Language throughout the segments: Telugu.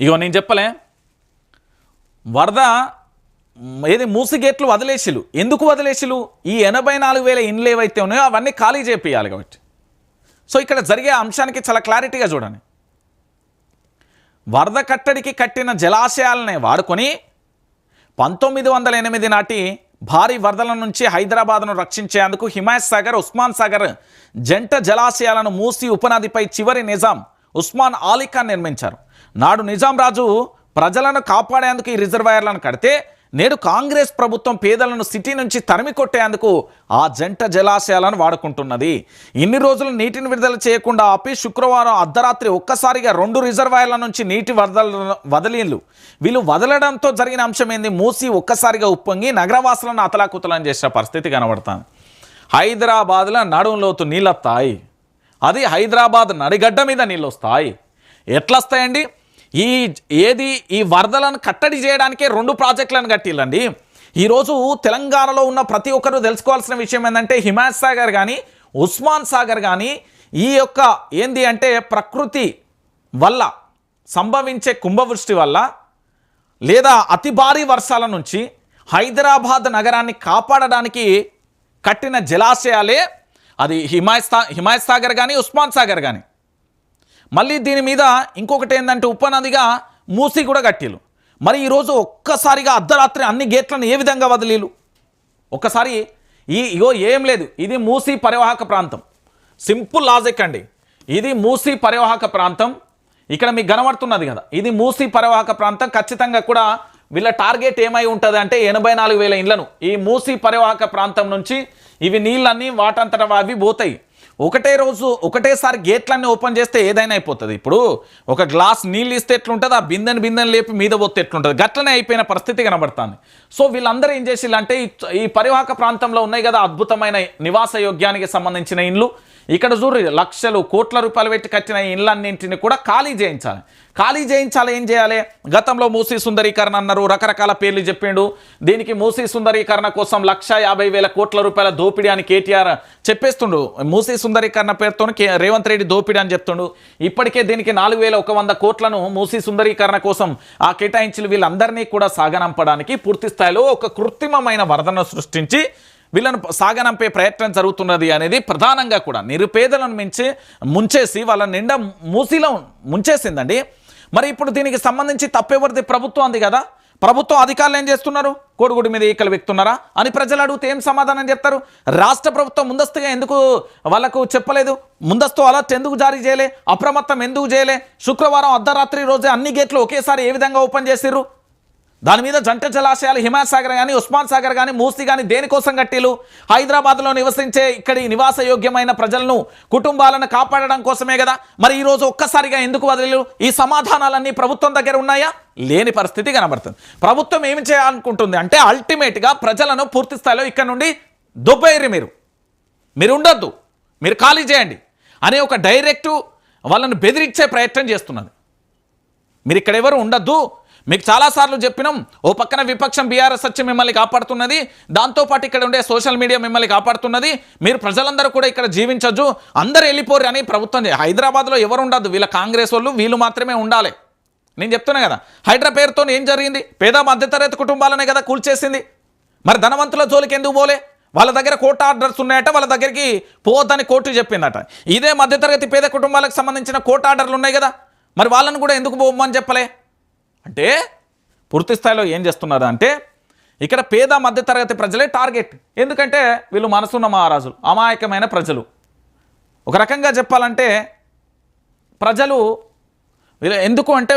ఇగో నేను చెప్పలే. వరద ఏది మూసిగేట్లు వదిలేసిలు. ఎందుకు వదిలేసిలు? ఈ ఎనభై నాలుగు వేల ఇండ్లు ఏవైతే ఉన్నాయో అవన్నీ ఖాళీ చేపియాలి కాబట్టి. సో ఇక్కడ జరిగే అంశానికి చాలా క్లారిటీగా చూడండి. వరద కట్టడికి కట్టిన జలాశయాలనే వాడుకొని పంతొమ్మిది వందల ఎనిమిది నాటి భారీ వరదల నుంచి హైదరాబాద్ను రక్షించేందుకు హిమాయత్ సాగర్ ఉస్మాన్ సాగర్ జంట జలాశయాలను మూసి ఉపనదిపై చివరి నిజాం ఉస్మాన్ ఆలీ ఖాన్ నిర్మించారు. నాడు నిజాం రాజు ప్రజలను కాపాడేందుకు ఈ రిజర్వాయర్లను కడితే నేడు కాంగ్రెస్ ప్రభుత్వం పేదలను సిటీ నుంచి తరిమి కొట్టేందుకు ఆ జంట జలాశయాలను వాడుకుంటున్నది. ఇన్ని రోజులు నీటిని విడుదల చేయకుండా ఆపి శుక్రవారం అర్ధరాత్రి ఒక్కసారిగా రెండు రిజర్వాయర్ల నుంచి నీటి వదల వదిలీలు వీళ్ళు వదలడంతో జరిగిన అంశం ఏంది? మూసి ఒక్కసారిగా ఉప్పొంగి నగరవాసులను అతలాకుతలం చేసిన పరిస్థితి కనబడుతుంది. హైదరాబాద్లో నడుంలోతు నీళ్ళొస్తాయి అది హైదరాబాద్ నడిగడ్డ మీద నీళ్ళు వస్తాయి. ఎట్లా వస్తాయండి? ఈ ఏది ఈ వరదలను కట్టడి చేయడానికే రెండు ప్రాజెక్టులను కట్టిల్లండి. ఈరోజు తెలంగాణలో ఉన్న ప్రతి ఒక్కరూ తెలుసుకోవాల్సిన విషయం ఏంటంటే హిమాయత్ సాగర్ కానీ ఉస్మాన్ సాగర్ కానీ ఈ యొక్క ఏంది అంటే ప్రకృతి వల్ల సంభవించే కుంభవృష్టి వల్ల లేదా అతి భారీ వర్షాల నుంచి హైదరాబాద్ నగరాన్ని కాపాడడానికి కట్టిన జలాశయాలే అది హిమాయత్ సా హిమాయత్ సాగర్ కానీ ఉస్మాన్ సాగర్ కానీ మళ్ళీ దీని మీద ఇంకొకటి ఏంటంటే ఉపనదిగా మూసి కూడా కట్టిలు మరి ఈరోజు ఒక్కసారిగా అర్ధరాత్రి అన్ని గేట్లను ఏ విధంగా వదిలీలు ఒక్కసారి ఈ ఇగో ఏం లేదు. ఇది మూసీ పరివాహక ప్రాంతం. సింపుల్ లాజిక్ అండి. ఇది మూసీ పరివాహక ప్రాంతం. ఇక్కడ మీకు కనబడుతున్నది కదా. ఇది మూసీ పరివాహక ప్రాంతం. ఖచ్చితంగా కూడా వీళ్ళ టార్గెట్ ఏమై ఉంటుంది అంటే ఎనభై నాలుగు వేల ఇండ్లను. ఈ మూసి పరివాహక ప్రాంతం నుంచి ఇవి నీళ్ళన్నీ వాటంతట అవి పోతాయి. ఒకటే రోజు ఒకటేసారి గేట్లన్నీ ఓపెన్ చేస్తే ఏదైనా అయిపోతుంది. ఇప్పుడు ఒక గ్లాస్ నీళ్ళు ఇస్తే ఎట్లుంటుంది? ఆ బిందెని బిందెని లేపి మీద పోతే ఎట్లుంటుంది? గట్లనే అయిపోయిన పరిస్థితి కనబడుతుంది. సో వీళ్ళందరూ ఏం చేసిల్లంటే ఈ ఈ పరివాహక ప్రాంతంలో ఉన్నాయి కదా అద్భుతమైన నివాస యోగ్యానికి సంబంధించిన ఇండ్లు. ఇక్కడ చూడు లక్షలు కోట్ల రూపాయలు పెట్టి కట్టిన ఇళ్ళన్నింటిని కూడా ఖాళీ చేయించాలి. ఖాళీ చేయించాలి ఏం చేయాలి? గతంలో మూసీ సుందరీకరణ అన్నారు రకరకాల పేర్లు చెప్పిండు. దీనికి మూసీ సుందరీకరణ కోసం లక్ష యాభై వేల కోట్ల రూపాయల దోపిడీ అని కేటీఆర్ చెప్పేస్తుండు. మూసీ సుందరీకరణ పేరుతో రేవంత్ రెడ్డి దోపిడీ అని చెప్తుండు. ఇప్పటికే దీనికి నాలుగు వేల ఒక వంద కోట్లను మూసీ సుందరీకరణ కోసం ఆ కేటాయించిన వీళ్ళందరినీ కూడా సాగనంపడానికి పూర్తి స్థాయిలో ఒక కృత్రిమమైన వరదను సృష్టించి వీళ్ళను సాగనంపే ప్రయత్నం జరుగుతున్నది అనేది ప్రధానంగా కూడా నిరుపేదలను మించి ముంచేసి వాళ్ళ నిండా మూసిలో ముంచేసిందండి. మరి ఇప్పుడు దీనికి సంబంధించి తప్పెవరిది ప్రభుత్వం ఉంది కదా? ప్రభుత్వం అధికారులు ఏం చేస్తున్నారు? కోడిగుడి మీద ఈకలు వ్యక్తున్నారా? అని ప్రజలు అడిగితే ఏం సమాధానం చెప్తారు? రాష్ట్ర ప్రభుత్వం ముందస్తుగా ఎందుకు వాళ్ళకు చెప్పలేదు? ముందస్తు అలర్ట్ ఎందుకు జారీ చేయలే? అప్రమత్తం ఎందుకు చేయలే? శుక్రవారం అర్ధరాత్రి రోజే అన్ని గేట్లు ఒకేసారి ఏ విధంగా ఓపెన్ చేసిర్రు? దాని మీద జంట జలాశయాలు హిమాయత్ సాగర్ కానీ ఉస్మాన్ సాగర్ కానీ మూసి కానీ దేనికోసం కట్టిలు? హైదరాబాద్లో నివసించే ఇక్కడి నివాస యోగ్యమైన ప్రజలను కుటుంబాలను కాపాడడం కోసమే కదా? మరి ఈరోజు ఒక్కసారిగా ఎందుకు వదిలేరు ఈ సమాధానాలన్నీ ప్రభుత్వం దగ్గర ఉన్నాయా? లేని పరిస్థితి కనబడుతుంది. ప్రభుత్వం ఏమి చేయాలనుకుంటుంది? అంటే అల్టిమేట్గా ప్రజలను పూర్తి స్థాయిలో ఇక్కడ నుండి దొబ్బేయరు మీరు. మీరు ఉండొద్దు మీరు ఖాళీ చేయండి. అనే ఒక డైరెక్టు వాళ్ళను బెదిరించే ప్రయత్నం చేస్తున్నది. మీరు ఇక్కడ ఎవరు ఉండొద్దు. మీకు చాలాసార్లు చెప్పినాం ఓ పక్కన విపక్షం బీఆర్ఎస్ వచ్చి మిమ్మల్ని కాపాడుతున్నది దాంతోపాటు ఇక్కడ ఉండే సోషల్ మీడియా మిమ్మల్ని కాపాడుతున్నది మీరు ప్రజలందరూ కూడా ఇక్కడ జీవించొచ్చు అందరు వెళ్ళిపోరు అని ప్రభుత్వం హైదరాబాద్లో ఎవరు ఉండదు వీళ్ళ కాంగ్రెస్ వాళ్ళు వీళ్ళు మాత్రమే ఉండాలి. నేను చెప్తున్నా కదా హైడ్రా పేరుతో ఏం జరిగింది? పేద మధ్యతరగతి కుటుంబాలనే కదా కూల్చేసింది. మరి ధనవంతుల జోలికి ఎందుకు పోలే? వాళ్ళ దగ్గర కోర్టు ఆర్డర్స్ ఉన్నాయట వాళ్ళ దగ్గరికి పోవద్దని కోర్టు చెప్పిందట. ఇదే మధ్యతరగతి పేద కుటుంబాలకు సంబంధించిన కోర్టు ఆర్డర్లు ఉన్నాయి కదా మరి వాళ్ళని కూడా ఎందుకు పోమని చెప్పలే? అంటే పూర్తి స్థాయిలో ఏం చేస్తున్నారు అంటే ఇక్కడ పేద మధ్యతరగతి ప్రజలే టార్గెట్. ఎందుకంటే వీళ్ళు మనసున్న మహారాజులు అమాయకమైన ప్రజలు. ఒక రకంగా చెప్పాలంటే ప్రజలు వీళ్ళు ఎందుకు అంటే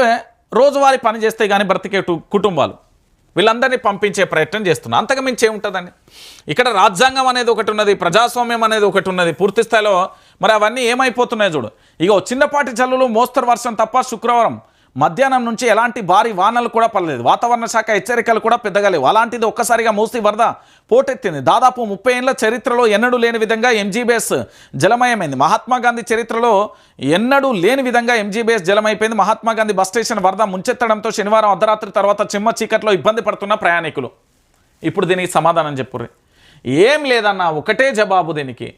రోజువారీ పని చేస్తే కానీ బ్రతికే కుటుంబాలు. వీళ్ళందరినీ పంపించే ప్రయత్నం చేస్తున్నా అంతకు మించి ఏముంటుందండి? ఇక్కడ రాజ్యాంగం అనేది ఒకటి ఉన్నది ప్రజాస్వామ్యం అనేది ఒకటి ఉన్నది పూర్తి స్థాయిలో. మరి అవన్నీ ఏమైపోతున్నాయి చూడు. ఇక చిన్నపాటి జల్లులు మోస్తరు వర్షం తప్ప శుక్రవారం. మధ్యాహ్నం నుంచి ఎలాంటి భారీ వానలు కూడా పడలేదు. వాతావరణ శాఖ హెచ్చరికలు కూడా పెద్దగా లేవు. అలాంటిది ఒక్కసారిగా మూసి వరద పోటెత్తింది. దాదాపు ముప్పై ఏళ్ళ చరిత్రలో ఎన్నడూ లేని విధంగా ఎంజీబీఎస్ జలమయమైంది. మహాత్మా గాంధీ చరిత్రలో ఎన్నడూ లేని విధంగా ఎంజీబీఎస్ జలమైపోయింది. మహాత్మా గాంధీ బస్ స్టేషన్ వరద ముంచెత్తడంతో శనివారం అర్ధరాత్రి తర్వాత చిమ్మ చీకట్లో ఇబ్బంది పడుతున్న ప్రయాణికులు. ఇప్పుడు దీనికి సమాధానం చెప్పుర్రి. ఏం లేదన్న ఒకటే జవాబు దీనికి.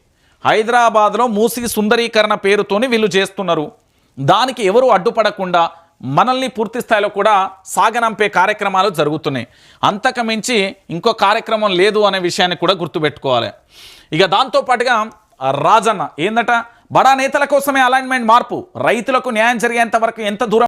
హైదరాబాద్లో మూసి సుందరీకరణ పేరుతోని వీళ్ళు చేస్తున్నారు. దానికి ఎవరు అడ్డుపడకుండా మనల్ని పూర్తి స్థాయిలో కూడా సాగనంపే కార్యక్రమాలు జరుగుతున్నాయి. అంతకమించి ఇంకో కార్యక్రమం లేదు అనే విషయాన్ని కూడా గుర్తుపెట్టుకోవాలి. ఇక దాంతోపాటుగా రాజన్న ఏందట? బడా నేతల కోసమే అలైన్మెంట్ మార్పు. రైతులకు న్యాయం జరిగేంత వరకు ఎంత దూరం